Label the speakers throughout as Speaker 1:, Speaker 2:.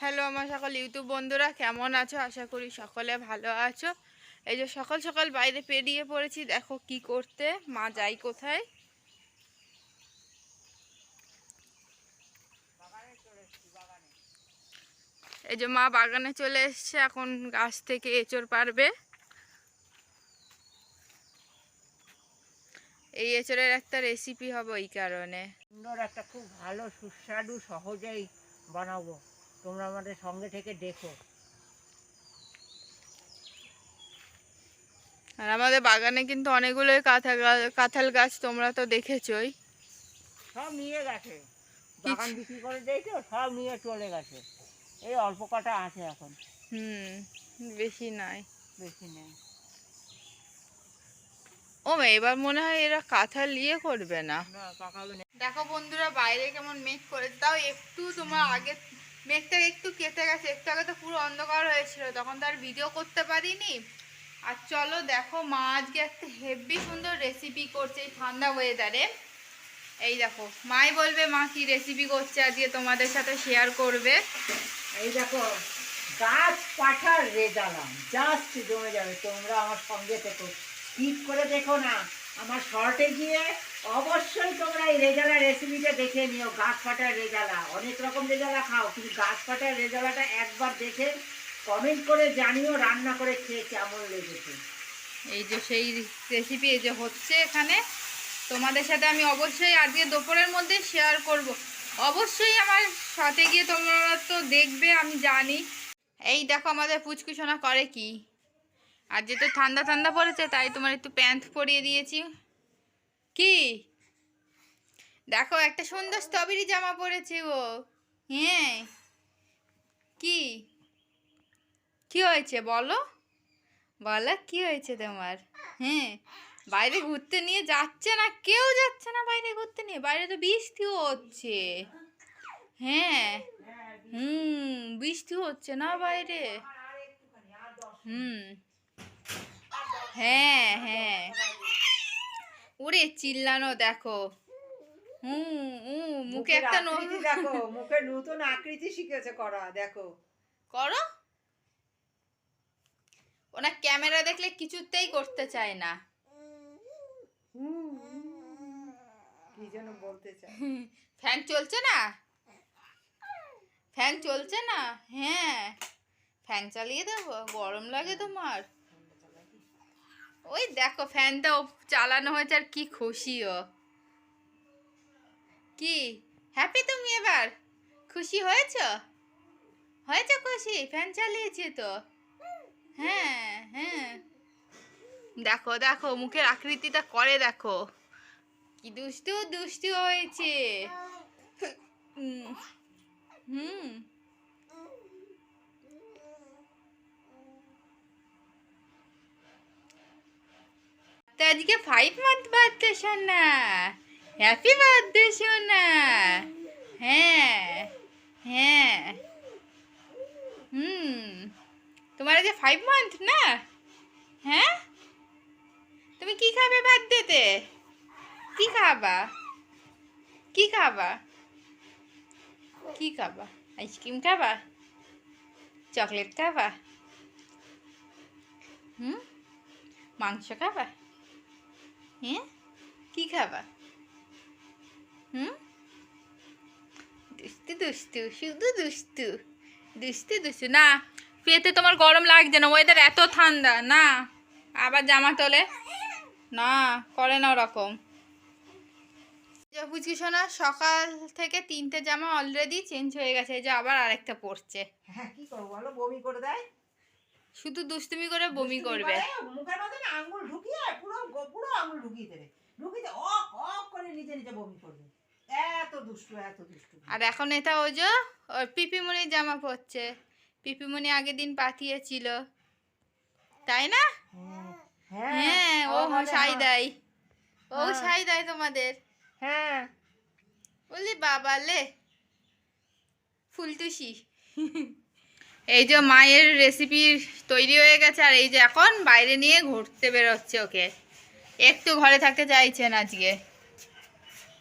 Speaker 1: Hello আমার সকল YouTube বন্ধুরা, কেমন আছো? আশা করি সকলে ভালো আছো। এই যে সকাল সকাল বাইরে পেরিয়ে পড়েছি, দেখো কি করতে, মা যাই কোথায়? এই যে মা বাগানে চলে এসছে, এখন গাছ থেকে এঁচড় পারবে। এই এঁচড়ের একটা রেসিপি হবে ওই কারণে।
Speaker 2: একটা, খুব ভালো, সুস্বাদু, সহজেই বানাবো। তোমরা আমাদের সঙ্গে থেকে দেখো।
Speaker 1: আর আমাদের বাগানে কিন্তু অনেকগুলোই কাঁঠাল কাঁঠাল গাছ তোমরা তো দেখেছোই।
Speaker 2: সব নিয়ে গেছে। বাগান বিক্রি করে দিয়েছ সব নিয়ে চলে গেছে। এই অল্প কটা আছে এখন।
Speaker 1: হুম বেশি নাই।
Speaker 2: বেশি নেই।
Speaker 1: ও এবার মনে হয় এরা কাঁঠাল ইয়ে করবে না। দেখো বন্ধুরা বাইরে কেমন মেঘ করেছে। তাও একটু তোমার আগে মেঘটা একটু কেটে গেছে, একটু আগে তো পুরো অন্ধকার হয়েছিল, তখন তো আর ভিডিও করতে পারিনি। আর চলো দেখো, মা আজকে একটা হেভি সুন্দর রেসিপি করছে এই ঠান্ডা ওয়েদারে এই দেখো, মাই বলবে, মা, কি রেসিপি করছে আজকে? তোমাদের সাথে শেয়ার করবে।
Speaker 2: এই দেখো, গাছ পাঠার রেজালাম জাস্ট জমে যাবে, তোমরা আমার সঙ্গে থেকো। স্কিপ করে দেখো না। আমার শর্টে গিয়ে অবশ্যই তোমরা এই রেজালা রেসিপিটা দেখে নিও, গাছ রেজালা। অনেক রকম রেজালা খাও, কিন্তু গাছ রেজালাটা একবার দেখে কমেন্ট করে জানিও রান্না করে খেয়ে কেমন লেগেছে।
Speaker 1: এই যে সেই রেসিপি এই যে হচ্ছে এখানে। তোমাদের সাথে আমি অবশ্যই আজকে দুপুরের মধ্যে শেয়ার করব। অবশ্যই আমার সাথে গিয়ে তোমরা তো দেখবে, আমি জানি। এই দেখো আমাদের পুচকুসোনা করে কি। আর যেহেতু ঠান্ডা ঠান্ডা পড়েছে, তাই তোমার একটু প্যান্ট পরিয়ে দিয়েছি। কি? দেখো, একটা সুন্দর স্ট্রবেরি জামা পরেছে ও। হ্যাঁ। কি? কি হয়েছে বলো? বলো, কি হয়েছে তোমার? হ্যাঁ। বাইরে ঘুরতে নিয়ে যাচ্ছে না? কেউ যাচ্ছে না বাইরে ঘুরতে নিয়ে? বাইরে তো বৃষ্টিও হচ্ছে। হ্যাঁ। হুম বৃষ্টি হচ্ছে না বাইরে। হুম। হ্যাঁ হ্যাঁ। ওরে চিল্লানো দেখো। হুম হুম মুখে একটা
Speaker 2: দেখো মুখে নতুন আকৃতি শিখেছে করা দেখো।
Speaker 1: করো? ওনা ক্যামেরা দেখলে কিছুতেই করতে চায় না।
Speaker 2: কি যেন বলতে চাই
Speaker 1: ফ্যান চলছে না? ফ্যান চলছে না? হ্যাঁ। ফ্যান চালিয়ে দেবো গরম লাগে তোমার। ওই দেখো ফ্যানটা চালানো হয়েছে আর কি ও। কি? হ্যাপি তুমি এবার? খুশি হয়েছ? হয়েছে খুশি? ফ্যান চালিয়েছি তো? হ্যাঁ হ্যাঁ। দেখো দেখো, মুখের আকৃতিটা করে দেখো। কি দুষ্টু দুষ্টু হয়েছে। হুম। তো আজকে ফাইভ মান্থ বার্থডে সোনা। হ্যাপি বার্থডে সোনা। হ্যাঁ হ্যাঁ। হুম, তোমার আজকে ফাইভ মান্থ না? হ্যাঁ? তুমি কি খাবে বার্থডেতে? কি খাবা? কি খাবা? কি খাবা? আইসক্রিম খাবা? চকলেট খাবা? হুম? মাংস খাবা? হ্যাঁ? কি খাবা? হুম? দুষ্টু দুষ্টু, শুধু দুষ্টু। দুষ্টু দুষ্টু। না পেতে তোমার গরম লাগছে না ওয়েদার এত ঠান্ডা। না, আবার জামা তোলে? না, করে না ওরকম। বুঝছি শোনা সকাল থেকে তিনটে জামা অলরেডি চেঞ্জ হয়ে গেছে, এই যে আবার আরেকটা পড়ছে
Speaker 2: হ্যাঁ কি করব বলো? বমি করে দেয়।
Speaker 1: শুধু দুষ্টুমি করে বমি করবে।
Speaker 2: মুখের মধ্যে না আঙ্গুল ঢুকিয়ে পুরো পুরো আঙ্গুল ঢুকিয়ে দেবে। ঢুকিয়ে অক অক করে নিজে নিজে বমি করবে। এত দুষ্টু এত দুষ্টু।
Speaker 1: আর এখন এটা ওই যে ওর পিপিমণির জামা পরছে। পিপিমণি আগের দিন পাঠিয়েছিল। তাই না?
Speaker 2: হ্যাঁ
Speaker 1: হ্যাঁ। ও
Speaker 2: আমাদের
Speaker 1: সাই
Speaker 2: মা-
Speaker 1: দেয় ও
Speaker 2: হ্যাঁ।
Speaker 1: সাই দেয় তোমাদের।
Speaker 2: হ্যাঁ।
Speaker 1: বললি বাবা লে ফুলটুসি এই যে মায়ের রেসিপি তৈরি হয়ে গেছে, আর এই যে এখন বাইরে নিয়ে ঘুরতে বেরোচ্ছে ওকে। একটু ঘরে থাকতে চাইছেন আজকে।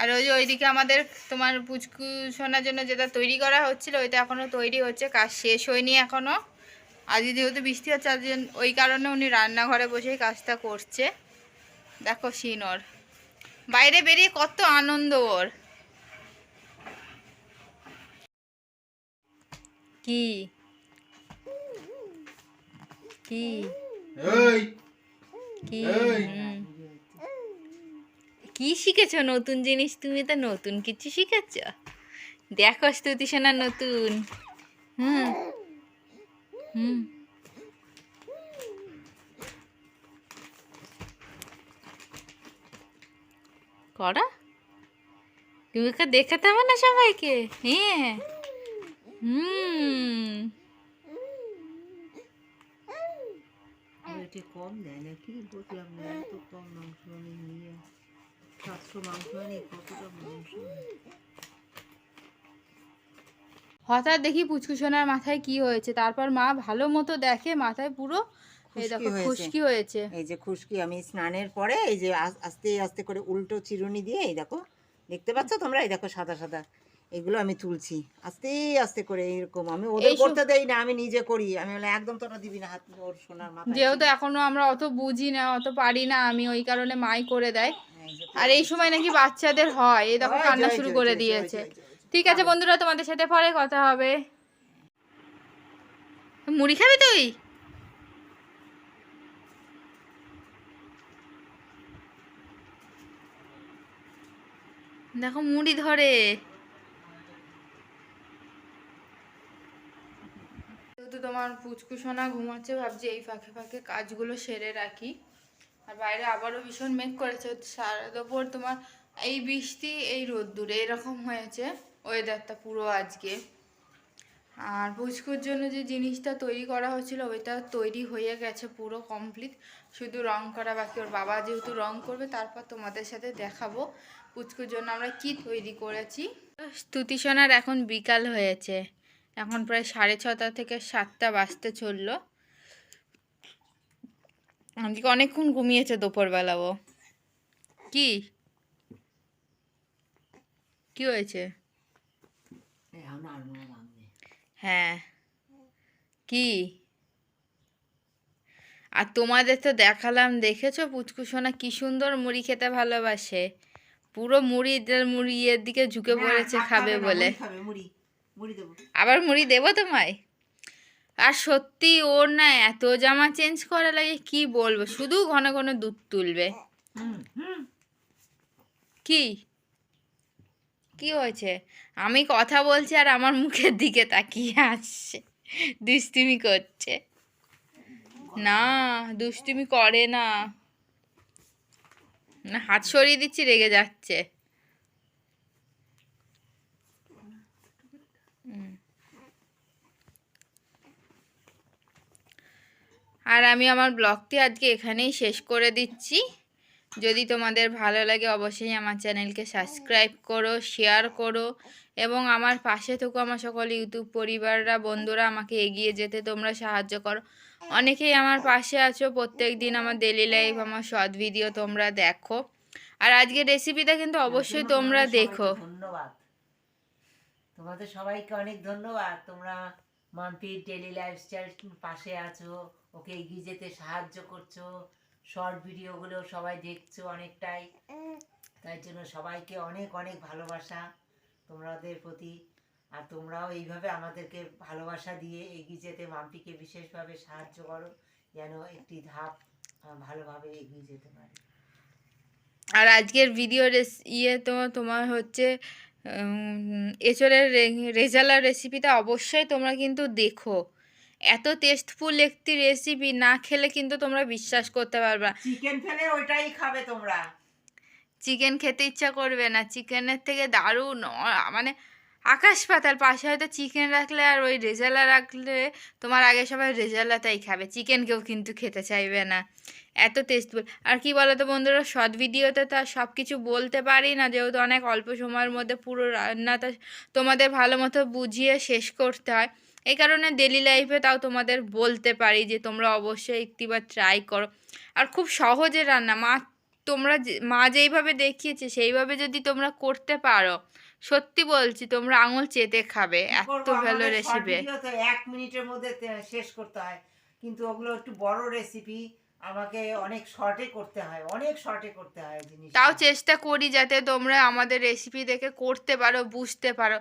Speaker 1: আর ওই যে ওইদিকে আমাদের তোমার পুচকু শোনার জন্য যেটা তৈরি করা হচ্ছিল, ওইটা এখনও তৈরি হচ্ছে, কাজ শেষ হয়নি এখনও আজকে যেহেতু বৃষ্টি হচ্ছে, আজ ওই কারণে উনি রান্নাঘরে বসেই কাজটা করছে। দেখো সিন ওর। বাইরে বেরিয়ে কত আনন্দ ওর। কি? কি?
Speaker 3: এই।
Speaker 1: কি। কি শিখেছো? নতুন জিনিস? তুমি তো নতুন কিছু শিখেছ? দেখো স্তুতি শোনা নতুন। হুম। হুম। করা। তুমি দেখাতে হবে না সবাইকে? হ্যাঁ। হুম।
Speaker 2: একটু কম দেয় নাকি বুঝলাম না এত কম মাংস আমি নিয়ে সাতশো মাংস আনি কতটা মাংস
Speaker 1: হঠাৎ দেখি পুচকু সোনার মাথায় কি হয়েছে তারপর মা ভালো মতো দেখে মাথায় পুরো এই দেখো
Speaker 2: খুশকি হয়েছে। এই যে খুশকি আমি স্নানের পরে এই যে আস্তে আস্তে করে উল্টো চিরুনি দিয়ে এই দেখো দেখতে পাচ্ছ তোমরা? এই দেখো সাদা সাদা। এগুলো আমি তুলছি। আস্তে আস্তে করে এরকম। আমি ওদের করতে দেই না আমি নিজে করি। আমি বলে একদম তোরা দিবি না হাত ওর সোনার মাথা
Speaker 1: যেহেতু এখনও আমরা অত বুঝি না অত পারি না আমি ওই কারণে মাই করে দেয়। আর এই সময় নাকি বাচ্চাদের হয়। এই দেখো কান্না শুরু করে দিয়েছে। ঠিক আছে বন্ধুরা তোমাদের সাথে পরে কথা হবে। মুড়ি খাবি তুই? দেখো মুড়ি ধরে। যেহেতু তোমার পুচকু সোনা ঘুমাচ্ছে, ভাবছি এই ফাঁকে ফাঁকে কাজগুলো সেরে রাখি। আর বাইরে আবারও ভীষণ মেঘ করেছে, সারা দুপুর তোমার এই বৃষ্টি, এই রোদ্দুরে, এরকম হয়েছে। ওয়েদারটা পুরো আজকে। আর পুচকুর জন্য যে জিনিসটা তৈরি করা হয়েছিল, ওইটা তৈরি হয়ে গেছে পুরো কমপ্লিট শুধু রং করা বাকি, ওর বাবা যেহেতু রং করবে, তারপর তোমাদের সাথে দেখাবো পুচকুর জন্য আমরা কি তৈরি করেছি। স্তুতি সোনার এখন বিকাল হয়েছে। এখন প্রায় সাড়ে ছটা থেকে সাতটা বাজতে চলল। আজকে অনেকক্ষণ ঘুমিয়েছে দুপুরবেলা ও। কি? কি হয়েছে। হ্যাঁ। কি? আর তোমাদের তো দেখালাম দেখেছ পুচকু সোনা কি সুন্দর মুড়ি খেতে ভালোবাসে? পুরো মুড়ি মুড়ি এর দিকে ঝুঁকে পড়েছে খাবে বলে। আবার মুড়ি দেবো তোমায়? আর সত্যি ওর না এত জামা চেঞ্জ করা লাগে কি বলব? শুধু ঘন ঘন দুধ তুলবে। কি? কি হয়েছে? আমি কথা বলছি আর আমার মুখের দিকে তাকিয়ে আসছে। দুষ্টুমি করছে। না দুষ্টুমি করে না। না হাত সরিয়ে দিচ্ছি রেগে যাচ্ছে। আর আমি আমার ব্লগটি আজকে এখানেই শেষ করে দিচ্ছি। যদি তোমাদের ভালো লাগে অবশ্যই আমার চ্যানেলকে সাবস্ক্রাইব করো শেয়ার করো এবং আমার পাশে থেকো আমার সকল ইউটিউব পরিবাররা বন্ধুরা আমাকে এগিয়ে যেতে তোমরা সাহায্য করো। অনেকেই আমার পাশে আছো প্রত্যেক দিন আমার ডেলি লাইফ আমার শর্ট ভিডিও তোমরা দেখো। আর আজকের রেসিপিটা কিন্তু অবশ্যই তোমরা দেখো।
Speaker 2: ধন্যবাদ। তোমাদের সবাইকে অনেক ধন্যবাদ। তোমরা মাম্পির ডেলি লাইফস্টাইল পাশে আছো ওকে এগিয়ে যেতে সাহায্য করছ। শর্ট ভিডিওগুলো সবাই দেখছ অনেকটাই। তাই জন্য সবাইকে অনেক অনেক ভালোবাসা তোমাদের প্রতি। আর তোমরাও এইভাবে আমাদেরকে ভালোবাসা দিয়ে এগিয়ে যেতে, মাম্পিকে বিশেষভাবে সাহায্য করো, যেন একটি ধাপ ভালোভাবে এগিয়ে যেতে পারে।
Speaker 1: আর আজকের ভিডিও ইয়ে তো তোমার হচ্ছে এঁচড়ের রেজালার রেসিপিটা অবশ্যই তোমরা কিন্তু দেখো। এত টেস্টফুল একটি রেসিপি না খেলে কিন্তু তোমরা বিশ্বাস করতে পারবে না।
Speaker 2: চিকেন ফেলে ওইটাই খাবে তোমরা।
Speaker 1: চিকেন খেতে ইচ্ছা করবে না। চিকেনের থেকে দারুণ। মানে আকাশ পাতাল। পাশে হয়তো চিকেন রাখলে আর ওই রেজালা রাখলে তোমার আগে সবাই রেজালাটাই খাবে। চিকেন কেউ কিন্তু খেতে চাইবে না। এত টেস্টফুল আর কি বলো তো বন্ধুরা শর্ট ভিডিওতে তো আর সব কিছু বলতে পারি না। যেহেতু অনেক অল্প সময়ের মধ্যে পুরো রান্নাটা তোমাদের ভালো মতো বুঝিয়ে শেষ করতে হয়। এই কারণে ডেলি লাইফে তাও তোমাদের বলতে পারি যে তোমরা অবশ্যই একটিবার ট্রাই করো। আর খুব সহজে রান্না মা তোমরা মা যেইভাবে দেখিয়েছে সেইভাবে যদি তোমরা করতে পারো সত্যি বলছি তোমরা আঙুল চেতে খাবে এত ভালো রেসিপি
Speaker 2: এক মিনিটের মধ্যে শেষ করতে হয়। কিন্তু ওগুলো একটু বড় রেসিপি আমাকে অনেক শর্টে করতে হয় অনেক শর্টে করতে হয় জিনিস
Speaker 1: তাও চেষ্টা করি যাতে তোমরা আমাদের রেসিপি দেখে করতে পারো বুঝতে পারো।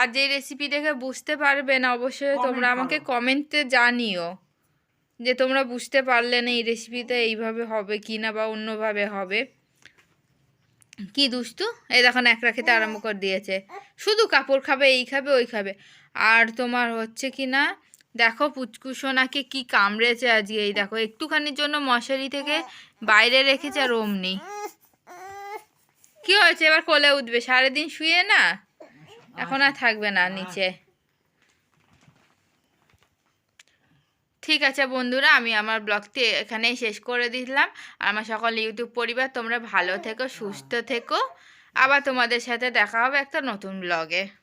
Speaker 1: আর যে রেসিপি দেখে বুঝতে পারবে না অবশ্যই তোমরা আমাকে কমেন্টে জানিও যে তোমরা বুঝতে পারলে না এই রেসিপিতে এইভাবে হবে কি না বা অন্যভাবে হবে। কি দুষ্টু? এই দেখো একটা খেতে আরম্ভ করে দিয়েছে। শুধু কাপড় খাবে এই খাবে ওই খাবে। আর তোমার হচ্ছে কি না দেখো পুচকুসোনাকে কি কামড়েছে আজকে এই দেখো একটুখানির জন্য মশারি থেকে বাইরে রেখেছে আর অমনি কি হয়েছে? এবার কোলে উঠবে। সারাদিন শুয়ে না? এখন আর থাকবে না নিচে। ঠিক আছে বন্ধুরা আমি আমার ব্লগটি এখানেই শেষ করে দিলাম। আর আমার সকল ইউটিউব পরিবার তোমরা ভালো থেকো সুস্থ থেকো। আবার তোমাদের সাথে দেখা হবে একটা নতুন ব্লগে।